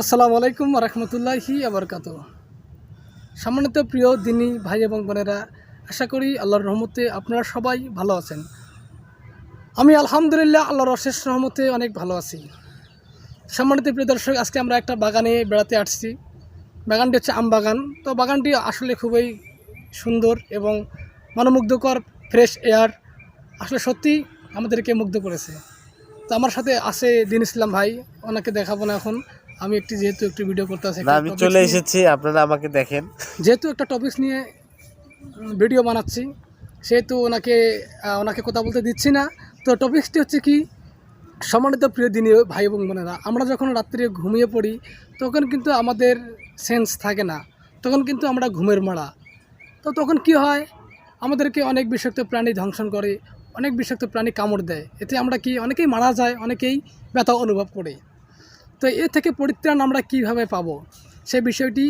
আসসালামু আলাইকুম রহমতুল্লাহি আবরকাত সম্মানিত প্রিয় দিনী ভাই এবং বোনেরা, আশা করি আল্লাহর রহমতে আপনারা সবাই ভালো আছেন। আমি আলহামদুলিল্লাহ আল্লাহর অশেষ রহমতে অনেক ভালো আছি। সম্মানিত প্রিয় দর্শক, আজকে আমরা একটা বাগানে বেড়াতে আসছি। বাগানটি হচ্ছে আম বাগান। তো বাগানটি আসলে খুবই সুন্দর এবং মনোমুগ্ধকর, ফ্রেশ এয়ার। আসলে সত্যি আমাদেরকে মুগ্ধ করেছে। তো আমার সাথে আছে দিন ইসলাম ভাই, ওনাকে দেখাবো না এখন। আমি একটি যেহেতু একটি ভিডিও করতে না আমি চলে এসেছি আপনারা আমাকে দেখেন। যেহেতু একটা টপিকস নিয়ে ভিডিও বানাচ্ছি সেহেতু ওনাকে ওনাকে কথা বলতে দিচ্ছি না। তো টপিকসটি হচ্ছে কি সম্মানিত প্রিয় দিনী ভাই এবং বোনেরা আমরা যখন রাত্রে ঘুমিয়ে পড়ি তখন কিন্তু আমাদের সেন্স থাকে না। তখন কিন্তু আমরা ঘুমের মারা তো তখন কি হয় আমাদেরকে অনেক বিষাক্ত প্রাণী ধ্বংসন করে অনেক বিষাক্ত প্রাণী কামড় দেয়। এতে আমরা কি অনেকেই মারা যায় অনেকেই ব্যথা অনুভব করে। তো এ থেকে পরিত্রাণ আমরা কীভাবে পাবো? সেই বিষয়টি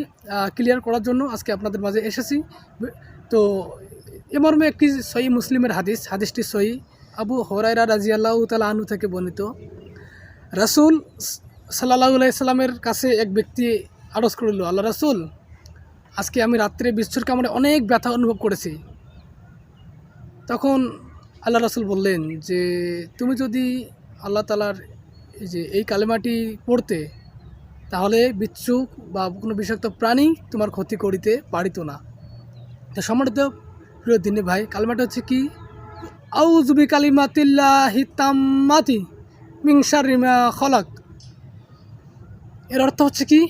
ক্লিয়ার করার জন্য আজকে আপনাদের মাঝে এসেছি। তো, এ মর্মে একটি সহি মুসলিমের হাদিস, হাদিসটি সহি। আবু হরাইরা রাজিয়াল্লাহ তালা আনু থেকে বর্ণিত। রাসুল সাল্লাহ সাল্লামের কাছে এক ব্যক্তি আড়স করিল, আল্লাহ রাসুল, আজকে আমি রাত্রে বিশ্বর কামড়ে অনেক ব্যথা অনুভব করেছি। তখন আল্লাহ রাসুল বললেন যে, তুমি যদি আল্লাহ তালার এই যে এই কালেমাটি পড়তে, তাহলে বিচ্ছুক বা কোনো বিষাক্ত প্রাণী তোমার ক্ষতি করিতে পারিত না। তো সম্মানিত প্রিয় দিনে ভাই, কালেমাটা হচ্ছে কি? আউজবি কালিমাতিল্লা হিতাম্মাতি মিংসার রিমা খলাক। এর অর্থ হচ্ছে কি?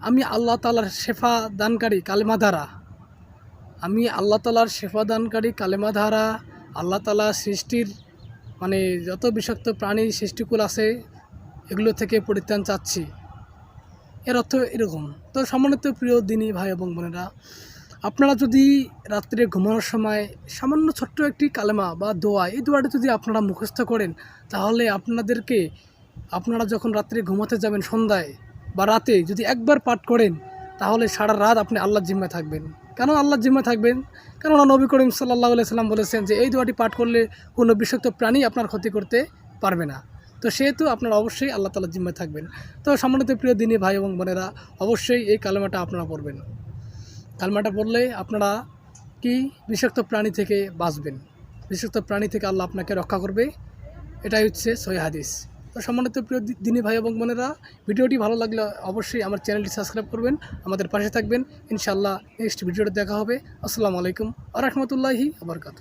আমি আল্লাহ তালার শেফা দানকারী কালেমা দ্বারা আমি আল্লাহ তালার শেফা দানকারী কালেমা দ্বারা আল্লাহ তালা সৃষ্টির মানে যত বিষাক্ত প্রাণী সৃষ্টিকুল আছে, এগুলো থেকে পরিত্রাণ চাচ্ছি। এর অর্থ এরকম। তো সম্মানিত প্রিয় দিনী ভাই এবং বোনেরা, আপনারা যদি রাত্রে ঘুমানোর সময় সামান্য ছোট্ট একটি কালেমা বা দোয়া এই দোয়াটা যদি আপনারা মুখস্থ করেন, তাহলে আপনাদেরকে, আপনারা যখন রাত্রে ঘুমাতে যাবেন সন্ধ্যায় বা রাতে যদি একবার পাঠ করেন তাহলে সারা রাত আপনি আল্লাহর জিম্মায় থাকবেন। কেন আল্লাহর জিম্মায় থাকবেন? কেননা নবী করিম সাল্লাহ সাল্লাম বলেছেন যে, এই দোয়াটি পাঠ করলে কোনো বিষাক্ত প্রাণী আপনার ক্ষতি করতে পারবে না। তো সেহেতু আপনারা অবশ্যই আল্লাহ তালার জিম্মায় থাকবেন। তো সম্মানিত প্রিয় দিনী ভাই এবং বোনেরা, অবশ্যই এই কালেমাটা আপনারা পড়বেন। কালমাটা পড়লে আপনারা কি? বিষাক্ত প্রাণী থেকে বাঁচবেন। বিষাক্ত প্রাণী থেকে আল্লাহ আপনাকে রক্ষা করবে। এটাই হচ্ছে সহি তো সম্মানিত প্রিয় দিনী ভাই এবং বোনেরা, ভিডিওটি ভালো লাগলে অবশ্যই আমার চ্যানেলটি সাবস্ক্রাইব করবেন, আমাদের পাশে থাকবেন। ইনশাআল্লাহ নেক্সট ভিডিওটি দেখা হবে। আসসালামু আলাইকুম আ রহমতুল্লাহি আবরকাত